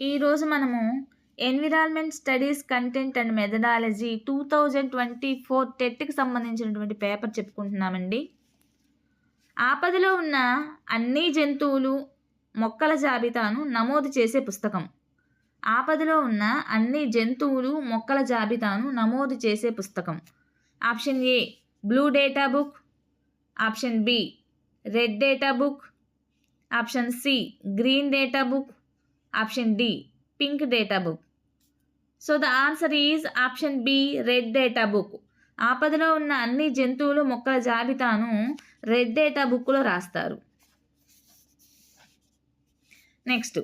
ఈరోజు మనము environment studies content and methodology two thousand twenty four టెట్కి సంబంధించినటువంటి పేపర్ చెప్పుకుంటున్నామండి. ఆపదలో ఉన్న అన్ని జంతువులు మొక్కల జాబితాను నమోదు చేసే పుస్తకం. ఆపదలో ఉన్న అన్ని జంతువులు మొక్కల జాబితాను నమోదు చేసే పుస్తకం. Option A blue data book. Option B red data book. Option C green data book. Option D pink data book. So the answer is option B red data book. ఆపదలో ఉన్న అన్ని జంతువులు మొక్కల జాబితాను రెడ్ డేటా బుక్లో రాస్తారు. Next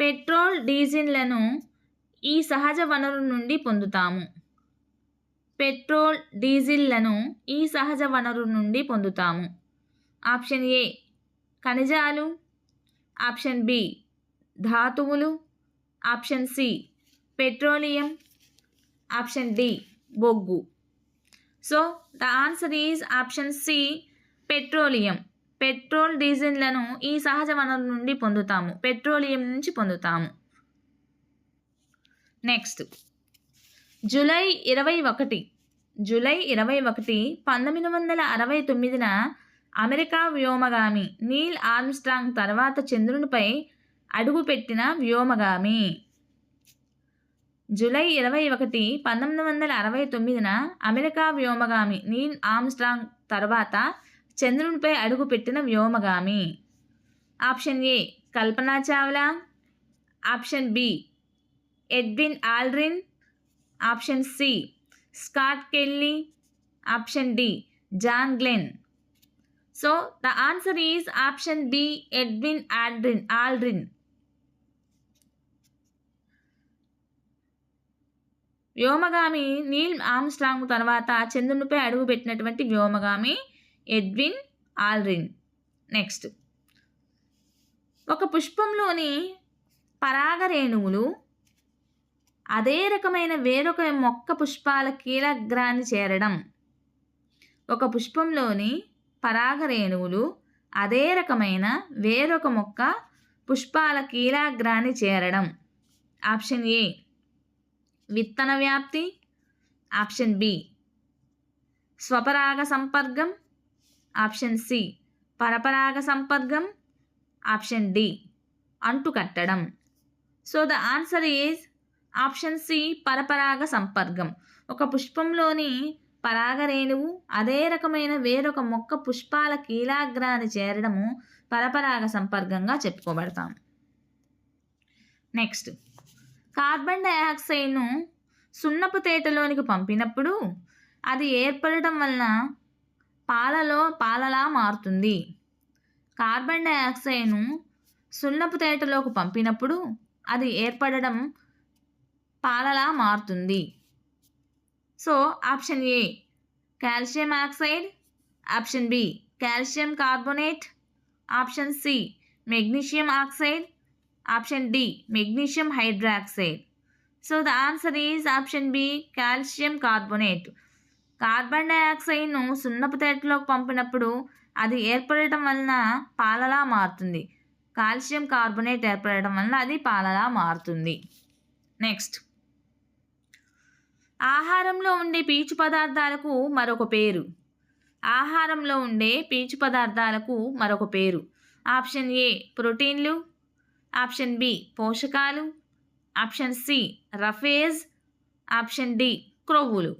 petrol డీజిల్లను ఈ సహజ వనరు నుండి పొందుతాము. పెట్రోల్ డీజిల్లను ఈ సహజ వనరు నుండి పొందుతాము. ఆప్షన్ ఏ ఖనిజాలు option B ధాతువులు option C petroleum option D బొగ్గు. So the answer is option C petroleum. Petrol డీజిల్లను ఈ సహజ వనరుల నుండి పొందుతాము. పెట్రోలియం నుంచి పొందుతాము. నెక్స్ట్. జూలై ఇరవై ఒకటి. జూలై ఇరవై ఒకటి పంతొమ్మిది వందల అరవై తొమ్మిదిన అమెరికా వ్యోమగామి. నీల్ ఆర్మ్స్ట్రాంగ్ తర్వాత చంద్రునిపై అడుగుపెట్టిన వ్యోమగామి. జూలై ఇరవై ఒకటి పంతొమ్మిది వందల అరవై తొమ్మిదిన అమెరికా వ్యోమగామి నీల్ ఆర్మ్స్ట్రాంగ్ తర్వాత చంద్రునిపై అడుగుపెట్టిన వ్యోమగామి. Option A Kalpana Chawla. Option B Edwin Aldrin. Option C Scott Kelly. Option D John Glenn. So the answer is option B Edwin Aldrin Aldrin వ్యోమగామి Neil Armstrong తర్వాత చంద్రునిపై అడుగుపెట్టినటువంటి వ్యోమగామి ఎడ్విన్ ఆల్రిన్. నెక్స్ట్ ఒక పుష్పంలోని పరాగరేణువులు అదే రకమైన వేరొక మొక్క పుష్పాల కీలగ్రాన్ని చేరడం. ఒక పుష్పంలోని పరాగరేణువులు అదే రకమైన వేరొక మొక్క పుష్పాల కీలాగ్రాన్ని చేరడం. ఆప్షన్ ఏ విత్తన వ్యాప్తి. ఆప్షన్ బి స్వపరాగ సంపర్కం ఆప్షన్ సి పరపరాగ సంపర్కం ఆప్షన్ డి అంటుకట్టడం so the answer is option C పరపరాగ సంపర్కం ఒక పుష్పంలోని పరాగరేణువు అదే రకమైన వేరొక మొక్క పుష్పాల కీలాగ్రాన్ని చేరడము పరపరాగ సంపర్కంగా చెప్పుకోబడతాం. నెక్స్ట్ కార్బన్ డైఆక్సైడ్ను సున్నపు తేటలోనికి పంపినప్పుడు అది ఏర్పడటం వలన పాలలో పాలలా మారుతుంది. కార్బన్ డైఆక్సైడ్ను సున్నపు తేటలోకి పంపినప్పుడు అది ఏర్పడడం పాలలా మారుతుంది. So option A calcium oxide option B calcium carbonate option C magnesium oxide option D magnesium hydroxide so the answer is option B calcium carbonate carbon డైఆక్సైడ్ను సున్నపు తేటలోకి పంపినప్పుడు అది ఏర్పడటం వలన పాలలా మారుతుంది. కాల్షియం కార్బోనేట్ ఏర్పడటం వలన అది పాలలా మారుతుంది. నెక్స్ట్ ఆహారంలో ఉండే పీచు పదార్థాలకు మరొక పేరు. ఆహారంలో ఉండే పీచు పదార్థాలకు మరొక పేరు. ఆప్షన్ ఏ ప్రోటీన్లు. ఆప్షన్ బి పోషకాలు. Option C roughage. Option D క్రొవ్వులు.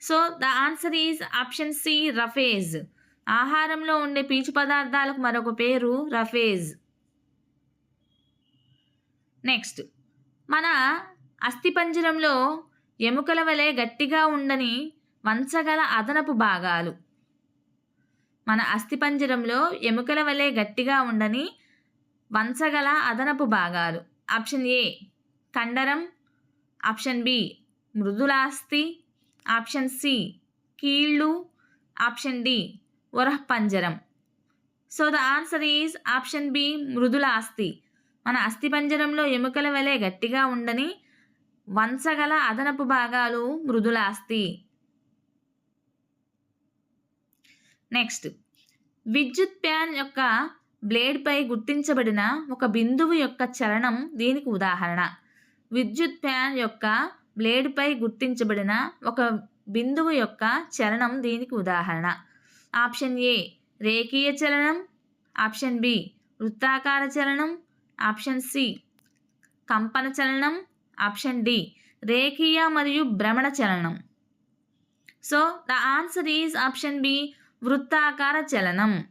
So the answer is option C roughage. ఆహారంలో ఉండే పీచు పదార్థాలకు మరొక పేరు రఫేజ్. నెక్స్ట్ మన అస్థిపంజరంలో ఎముకల వలె గట్టిగా ఉండని వంచగల అదనపు భాగాలు. మన అస్థిపంజరంలో ఎముకల వలె గట్టిగా ఉండని వంచగల అదనపు భాగాలు. ఆప్షన్ ఏ కండరం. ఆప్షన్ బి మృదులాస్థి ఆప్షన్ సి కీళ్ళు. ఆప్షన్ డి పంజరం so the answer is option B మృదులాస్థి మన అస్థిపంజరంలో ఎముకల వలె గట్టిగా ఉండని వంచగల అదనపు భాగాలు మృదులాస్తి నెక్స్ట్. విద్యుత్ ప్యాన్ యొక్క బ్లేడ్పై గుర్తించబడిన ఒక బిందువు యొక్క చలనం దీనికి ఉదాహరణ. విద్యుత్ ఫ్యాన్ యొక్క బ్లేడ్పై గుర్తించబడిన ఒక బిందువు యొక్క చలనం దీనికి ఉదాహరణ. ఆప్షన్ ఏ రేఖీయ చలనం. ఆప్షన్ బి వృత్తాకార చలనం. ఆప్షన్ సి కంపన చలనం. ఆప్షన్ డి రేఖీయ మరియు భ్రమణ చలనం. So the answer is option B వృత్తాకార చలనం.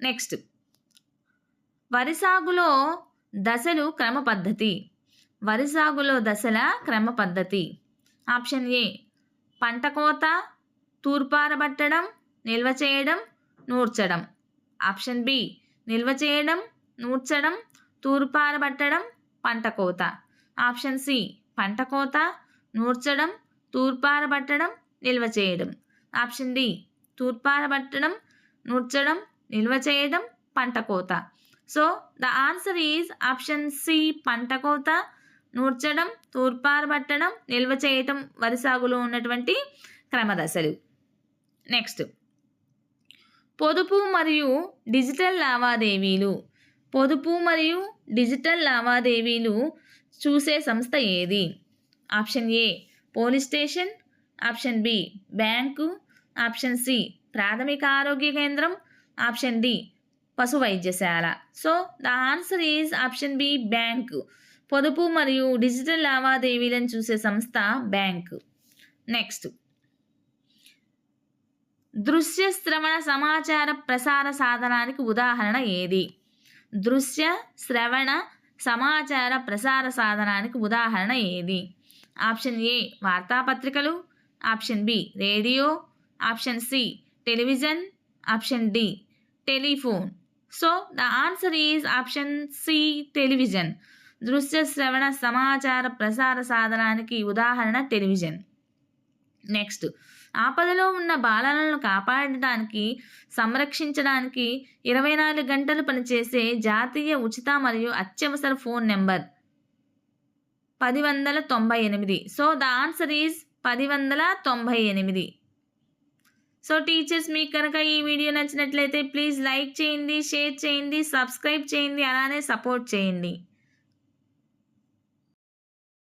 నెక్స్ట్ వరి సాగులో దశలు క్రమ పద్ధతి. వరి సాగులో దశల క్రమ పద్ధతి. ఆప్షన్ ఏ పంట కోత తూర్పారబట్టడం నిల్వ చేయడం నూర్చడం. ఆప్షన్ బి నిల్వ చేయడం నూర్చడం తూర్పారబట్టడం పంట కోత. ఆప్షన్ సి పంట కోత నూర్చడం తూర్పారబట్టడం నిల్వ చేయడం. ఆప్షన్ డి తూర్పారబట్టడం నూర్చడం నిల్వ చేయడం పంట కోత. So the answer is option C పంట కోత నూర్చడం తూర్పారబట్టడం నిల్వ చేయటం వరి సాగులో ఉన్నటువంటి క్రమదశలు. నెక్స్ట్. పొదుపు మరియు డిజిటల్ లావాదేవీలు. పొదుపు మరియు డిజిటల్ లావాదేవీలు చూసే సంస్థ ఏది? Option A police station. Option B bank. Option C ప్రాథమిక ఆరోగ్య కేంద్రం. ఆప్షన్ డి పశు వైద్యశాల. So the answer is option B bank. పొదుపు మరియు డిజిటల్ లావాదేవీలను చూసే సంస్థ బ్యాంకు. నెక్స్ట్. దృశ్య శ్రవణ సమాచార ప్రసార సాధనానికి ఉదాహరణ ఏది? దృశ్య శ్రవణ సమాచార ప్రసార సాధనానికి ఉదాహరణ ఏది? ఆప్షన్ ఏ వార్తాపత్రికలు. Option B radio. Option C television. Option D telephone. So the answer is option C television. దృశ్య శ్రవణ సమాచార ప్రసార సాధనానికి ఉదాహరణ టెలివిజన్. నెక్స్ట్. ఆపదలో ఉన్న బాలలను కాపాడటానికి సంరక్షించడానికి ఇరవై నాలుగు గంటలు పనిచేసే జాతీయ ఉచిత మరియు అత్యవసర ఫోన్ నెంబర్ పది వందల తొంభై ఎనిమిది. సో ద ఆన్సర్ ఈజ్ పది వందల తొంభై ఎనిమిది. సో టీచర్స్ మీకు కనుక ఈ వీడియో నచ్చినట్లయితే ప్లీజ్ లైక్ చేయండి షేర్ చేయండి సబ్స్క్రైబ్ చేయండి అలానే సపోర్ట్ చేయండి.